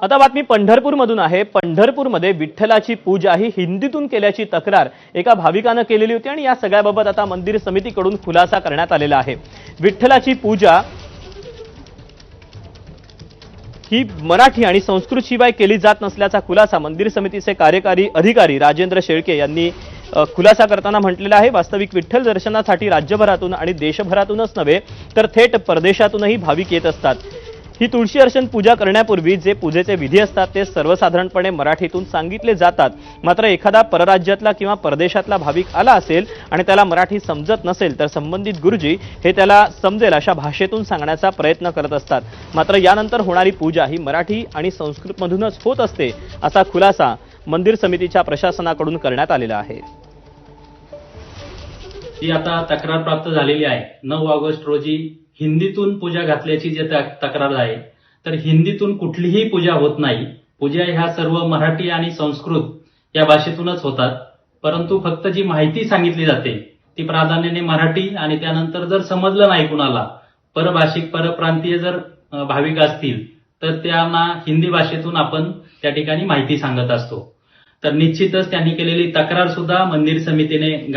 आता बातमी पंढरपूरमधून आहे. पंढरपूरमध्ये विठ्ठलाची पूजा ही हिंदीतून केल्याची तक्रार एका भाविकानं केलेली होती आणि या सगळ्याबाबत आता मंदिर समितीकडून खुलासा करण्यात आलेला आहे. विठ्ठलाची पूजा ही मराठी आणि संस्कृत शिवाय केली जात नसल्याचा खुलासा मंदिर समितीचे कार्यकारी अधिकारी राजेंद्र शेळके यांनी खुलासा करताना म्हटलेला आहे. वास्तविक विठ्ठल दर्शनासाठी राज्यभरातून आणि देशभरातूनच नव्हे तर थेट परदेशातूनही भाविक येत असतात. ही तुळशी अर्चन पूजा करण्यापूर्वी जे पूजेचे विधी असतात ते सर्वसाधारणपणे मराठीतून सांगितले जातात. मात्र एखादा परराज्यातला किंवा परदेशातला भाविक आला असेल आणि त्याला मराठी समजत नसेल तर संबंधित गुरुजी हे त्याला समजेल अशा भाषेतून सांगण्याचा प्रयत्न करत असतात. मात्र यानंतर होणारी पूजा ही मराठी आणि संस्कृतमधूनच होत असते असा खुलासा मंदिर समितीच्या प्रशासनाकडून करण्यात आलेला आहे. ही आता तक्रार प्राप्त झालेली आहे. नऊ ऑगस्ट रोजी हिंदीतून पूजा घातल्याची जे तक्रार आहे तर हिंदीतून कुठलीही पूजा होत नाही. पूजा ह्या सर्व मराठी आणि संस्कृत या भाषेतूनच होतात. परंतु फक्त जी माहिती सांगितली जाते ती प्राधान्याने मराठी आणि त्यानंतर जर समजलं नाही कुणाला परभाषिक परप्रांतीय जर भाविक असतील तर त्यांना हिंदी भाषेतून आपण त्या ठिकाणी माहिती सांगत असतो. तर निश्चितच त्यांनी केलेली तक्रार सुद्धा मंदिर समितीने